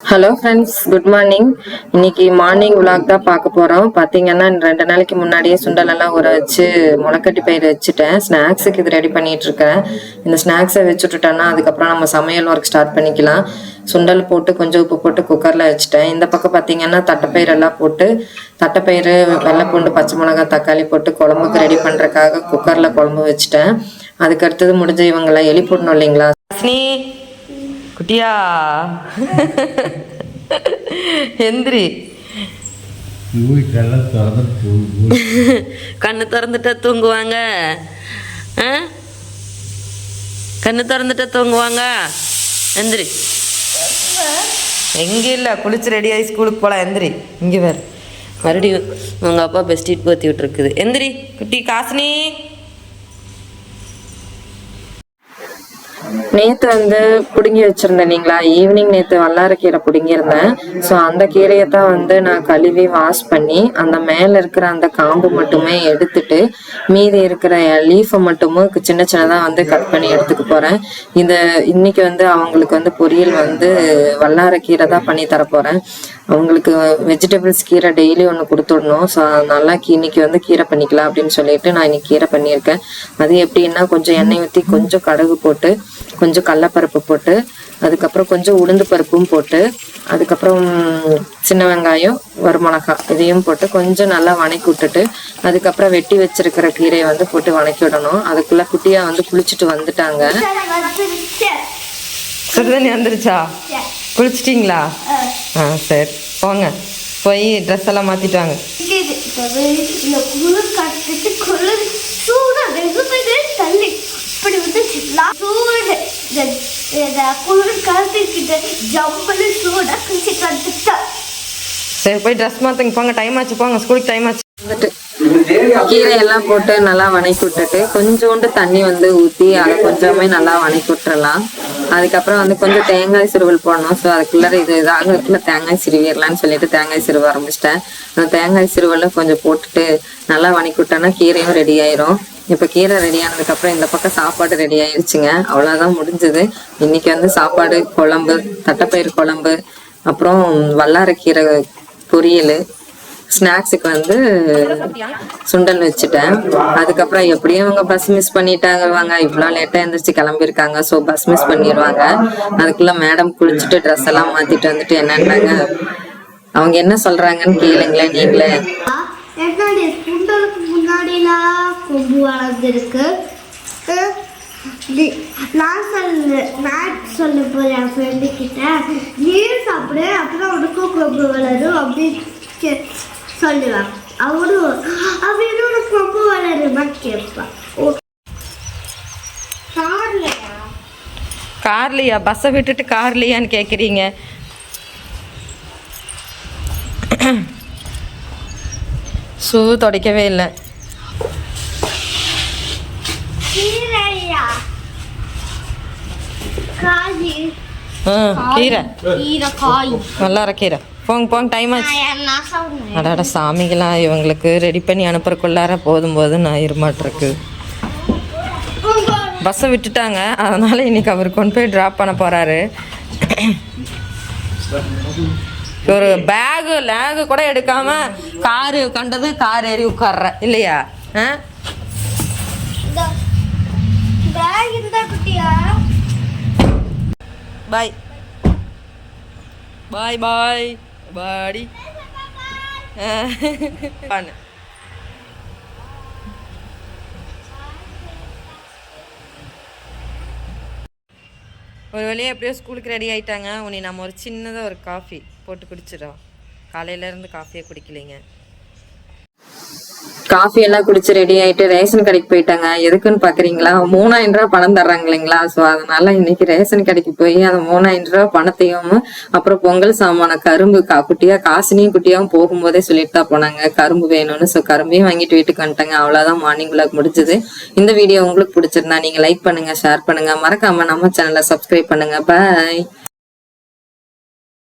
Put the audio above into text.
Hello friends good morning இன்னைக்கு morning vlog தான் பார்க்க போகிறோம் பார்த்தீங்கன்னா ரெண்டு நாளைக்கு முன்னாடியே சுண்டலெல்லாம் ஊற வச்சு முளைக்கட்டி பயிர் வச்சுட்டேன். ஸ்நாக்ஸுக்கு இது ரெடி பண்ணிட்டு இருக்கேன். இந்த ஸ்நாக்ஸை வச்சுட்டுட்டோன்னா அதுக்கப்புறம் நம்ம சமையல் ஒர்க் ஸ்டார்ட் பண்ணிக்கலாம். சுண்டல் போட்டு கொஞ்சம் உப்பு போட்டு குக்கரில் வச்சுட்டேன். இந்த பக்கம் பார்த்தீங்கன்னா தட்டைப்பயிர் எல்லாம் போட்டு தட்டைப்பயிறு வெள்ளைப்பூண்டு பச்சை மிளகாய் தக்காளி போட்டு குழம்புக்கு ரெடி பண்ணுறக்காக குக்கரில் குழம்பு வச்சுட்டேன். அதுக்கு அடுத்தது முடிஞ்ச இவங்கெல்லாம் எலி போடணும் இல்லைங்களா? குட்டியா? எந்திரி கண்ணு திறந்துட்டா தூங்குவாங்க. கண்ணு திறந்துட்டா தூங்குவாங்க. எந்திரி எங்கே இல்லை? குளிச்சு ரெடி ஆகி ஸ்கூலுக்கு போகலாம் எந்திரி இங்கே வேறு. மறுபடியும் உங்கள் அப்பா பெஸ்டீட் போத்தி விட்டுருக்குது. எந்திரி குட்டி காசுனி. நேத்து வந்து புடுங்கி வச்சிருந்தேன் இல்லைங்களா? ஈவினிங் நேத்து வல்லாரக்கீரை புடுங்கியிருந்தேன். ஸோ அந்த கீரையை தான் வந்து நான் கழுவி வாஷ் பண்ணி அந்த மேல இருக்கிற அந்த காம்பு மட்டுமே எடுத்துட்டு மீதி இருக்கிற லீஃபை மட்டுமும் சின்ன சின்னதாக வந்து கட் பண்ணி எடுத்துக்க போறேன். இந்த இன்னைக்கு வந்து அவங்களுக்கு வந்து பொரியல் வந்து வல்லாரக்கீரை தான் பண்ணி தர போறேன். அவங்களுக்கு வெஜிடபிள்ஸ் கீரை டெய்லி ஒன்று கொடுத்துடணும். ஸோ நல்லா கீ- இன்னைக்கு வந்து கீரை பண்ணிக்கலாம் அப்படின்னு சொல்லிட்டு நான் இன்னைக்கு கீரை பண்ணியிருக்கேன். அது எப்படின்னா கொஞ்சம் எண்ணெய் ஊற்றி கொஞ்சம் கடுகு போட்டு கொஞ்சம் கடலப்பருப்பு போட்டு அதுக்கப்புறம் கொஞ்சம் உளுந்து பருப்பும் போட்டு அதுக்கப்புறம் சின்ன வெங்காயம் வரமிளகாய் இதையும் போட்டு கொஞ்சம் நல்லா வணக்கி விட்டுட்டு அதுக்கப்புறம் வெட்டி வச்சிருக்கிற கீரையை வந்து போட்டு வணக்கி விடணும். அதுக்குள்ள குட்டியா வந்து குளிச்சுட்டு வந்துட்டாங்க. சுடுதண்ணி வந்துருச்சா? குளிச்சிட்டிங்களா? ஆ சரி. போங்க. போய் ட்ரெஸ் எல்லாம் மாற்றிட்டு வாங்க இந்த குளிர் காட்டுறது குளிர் சூடா வெகுமதி தள்ளி இப்படி வந்து சூடு இந்த குளிர் காலத்துக்கிட்ட சரி போய் ட்ரெஸ் மாற்றுங்க போங்க டைம் ஆச்சு போங்க. ஸ்கூலுக்கு டைம் ஆச்சு. வந்துட்டு கீரை எல்லாம் போட்டு நல்லா வணக்கி விட்டுட்டு கொஞ்சோண்டு தண்ணி வந்து ஊற்றி அதை கொஞ்சமே நல்லா வணக்கி விட்டுறலாம். அதுக்கப்புறம் வந்து கொஞ்சம் தேங்காய் சிறுவல் போடணும். ஸோ அதுக்குள்ள இது இதாகிறதுக்குள்ள தேங்காய் சிறுவிடலான்னு சொல்லிட்டு தேங்காய் சிறுவ ஆரம்பிச்சிட்டேன். அந்த தேங்காய் சிறுவலும் கொஞ்சம் போட்டுட்டு நல்லா வணக்கி விட்டோன்னா கீரையும் ரெடி ஆயிரும். இப்போ கீரை ரெடி ஆனதுக்கப்புறம் இந்த பக்கம் சாப்பாடு ரெடி ஆயிடுச்சுங்க அவ்வளோதான் முடிஞ்சது. இன்னைக்கு வந்து சாப்பாடு குழம்பு தட்டைப்பயிறு குழம்பு அப்புறம் வல்லாரக்கீரை பொரியல் ஸ்நாக்ஸுக்கு வந்து சுண்டல் வச்சுட்டேன். அதுக்கப்புறம் எப்படியும் அவங்க பஸ் மிஸ் பண்ணிட்டாங்க வாங்க இவ்வளோ லேட்டாக எழுந்திரிச்சு கிளம்பியிருக்காங்க. ஸோ பஸ் மிஸ் பண்ணிடுவாங்க அதுக்குள்ளே மேடம் குளிச்சுட்டு ட்ரெஸ் எல்லாம் மாற்றிட்டு வந்துட்டு என்னன்னாங்க? அவங்க என்ன சொல்கிறாங்கன்னு கேளுங்களேன் நீங்களே. என்னடி குண்டலுக்கு முன்னாடிலாம் கொம்பு வளர்ந்துருக்கு. நான் சொல்லு நான் சொல்ல போறேன் என் ஃப்ரெண்டு கிட்ட. நீ சாப்பிடு அப்புறம் உனக்கும் கொம்பு வளரும் அப்படின்னு கே- சொல்லுவான் அவனும் அவன் இன்னொரு கொம்பு வளருமான்னு கேட்பான் ஓ கார்லையா? கார்லையா? பஸ்ஸை விட்டுட்டு கார்லையான்னு கேட்குறீங்க ஷூ துடைக்கவே இல்லை. கீரை. நல்லா கீரை. போங்க போங்க டைம் ஆச்சு. நான் அடாட சாமிகளா இவங்களுக்கு ரெடி பண்ணி அனுப்புறக்குள்ளார போதும் போதும் ஆயிருமாட்டிருக்கு பஸ்ஸை விட்டுட்டாங்க. அதனால இன்னைக்கு அவர் கொண்டு போய் ட்ராப் பண்ண போறாரு. ஒரு பேகு லேகு கூட எடுக்காம காரு கண்டது கார் ஏறி உட்கார்ற. இல்லையா? பாய் பாய் பாய் பாடி பண்ணு ஒரு வழியாக எப்படியோ ஸ்கூலுக்கு ரெடி ஆயிட்டாங்க. உன்னை நம்ம ஒரு சின்னதாக ஒரு காஃபி போட்டு குடிச்சிடோம் காலையிலேருந்து காஃபியே குடிக்கலைங்க. காஃபி எல்லாம் குடிச்சு ரெடி ஆயிட்டு ரேஷன் கடைக்கு போயிட்டாங்க. எதுக்குன்னு பாக்குறீங்களா? மூணாயிரம் ரூபாய் பணம் தர்றாங்க இல்லைங்களா? சோ அதனால இன்னைக்கு ரேஷன் கடைக்கு போய் அந்த மூணாயிரம் ரூபாய் பணத்தையும் அப்புறம் பொங்கல் சாமான கரும்பு கா குட்டியா காசுனியும் குட்டியாவும் போகும்போதே சொல்லிட்டு தான் போனாங்க. கரும்பு வேணும்னு. ஸோ கரும்பையும் வாங்கிட்டு வீட்டுக்கு வந்துட்டாங்க. அவ்வளோதான் மார்னிங் விளாக் முடிஞ்சது. இந்த வீடியோ உங்களுக்கு பிடிச்சிருந்தா நீங்க லைக் பண்ணுங்க ஷேர் பண்ணுங்க. மறக்காம நம்ம சேனலை சப்ஸ்கிரைப் பண்ணுங்க. பாய்